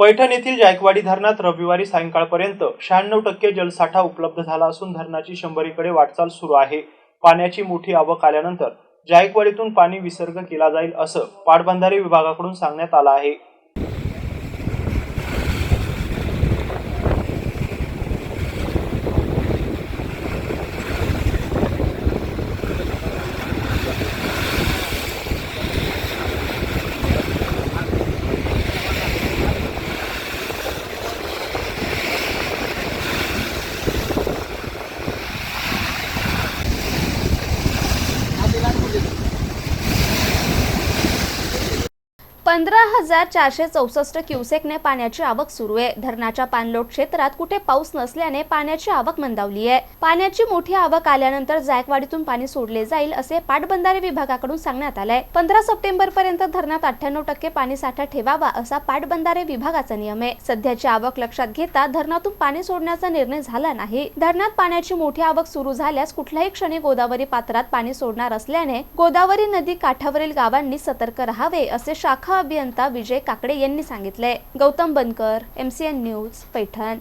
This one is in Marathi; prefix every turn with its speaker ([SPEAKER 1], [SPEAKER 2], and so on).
[SPEAKER 1] पैठण येथील जायकवाडी धरणात रविवारी सायंकाळपर्यंत शहाण्णव टक्के जलसाठा उपलब्ध झाला असून धरणाची शंभरीकडे वाटचाल सुरू आहे. पाण्याची मोठी आवक आल्यानंतर जायकवाडीतून पाणी विसर्ग केला जाईल असं पाटबंधारे विभागाकडून सांगण्यात आलं आहे.
[SPEAKER 2] पंधरा हजार चारशे चौसष्ट क्युसेकने पाण्याची आवक सुरू आहे. धरणाच्या पाणलोट क्षेत्रात कुठे पाऊस नसल्याने पाण्याची आवक मंदावली आहे. पाण्याची मोठी आवक आल्यानंतर जायकवाडीतून पाणी सोडले जाईल असे पाटबंधारे विभागाकडून सांगण्यात आलंय. पंधरा सप्टेंबर पर्यंत धरणात अठ्ठ्याण्णव टक्के पाणी साठा ठेवावा असा पाटबंधारे विभागाचा नियम आहे. सध्याची आवक लक्षात घेता धरणातून पाणी सोडण्याचा निर्णय झाला नाही. धरणात पाण्याची मोठी आवक सुरू झाल्यास कुठल्याही क्षणी गोदावरी पात्रात पाणी सोडणार असल्याने गोदावरी नदी काठावरील गावांनी सतर्क राहावे असे शाखा अभियंता विजय काकडे यांनी सांगितले गौतम बनकर एमसीएन न्यूज पैठण.